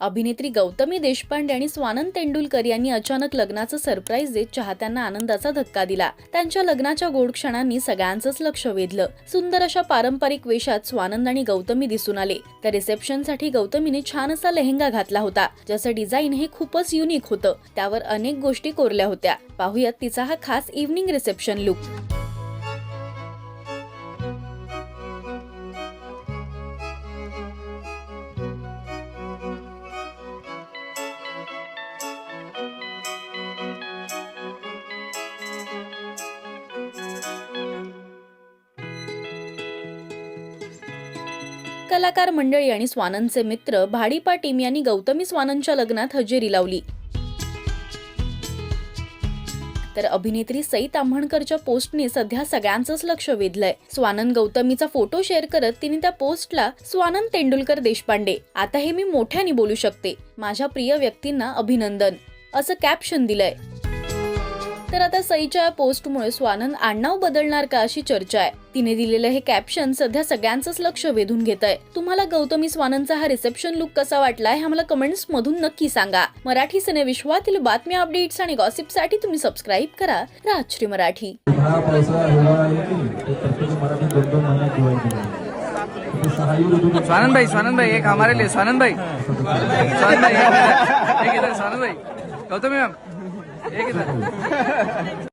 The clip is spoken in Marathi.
अभिनेत्री गौतमी देशपांडे आणि स्वानंद तेंडुलकर यांनी अचानक लग्नाचं सरप्राईज देत चाहत्यांना आनंदाचा धक्का दिला. त्यांच्या लग्नाच्या गोड क्षणांनी सगळ्यांचंच लक्ष वेधलं. सुंदर अशा पारंपरिक वेशात स्वानंद आणि गौतमी दिसून आले. तर रिसेप्शनसाठी गौतमीने छान असा लेहंगा घातला होता ज्याचं डिझाईन हे खूपच युनिक होतं. त्यावर अनेक गोष्टी कोरल्या होत्या. पाहुयात तिचा हा खास इव्हनिंग रिसेप्शन लुक. कलाकार मंडळी आणि स्वानंदचे मित्र भाडीपा टीम यांनी गौतमी स्वानंदच्या लग्नात हजेरी लावली. तर अभिनेत्री सई ताम्हणकरच्या पोस्टने सध्या सगळ्यांचंच लक्ष वेधलंय. स्वानंद गौतमीचा फोटो शेअर करत तिने त्या पोस्टला स्वानंद तेंडुलकर देशपांडे. आता हे मी मोठ्याने बोलू शकते. माझ्या प्रिय व्यक्तींना अभिनंदन. असं कॅप्शन दिलंय. तर आता सईच्या या पोस्टमुळे स्वानंद आडनाव बदलणार का अशी चर्चा आहे. तिने दिलेलं हे कॅप्शन सध्या सगळ्यांचंच लक्ष वेधून घेत आहे तुम्हाला गौतमी स्वानंदचा हा रिसेप्शन लुक कसा वाटलाय हे मला कमेंट्स मधून नक्की सांगा. मराठी सिने विश्वातील बातम्या अपडेट्स आणि गॉसिपसाठी तुम्ही सबस्क्राईब करा. राजश्री मराठी. स्वानंद भाई स्वानंद भाई एक हमारे लिए स्वानंद भाई स्वानंद भाई एक इधर स्वानंद भाई गौतमी मैम एक इधर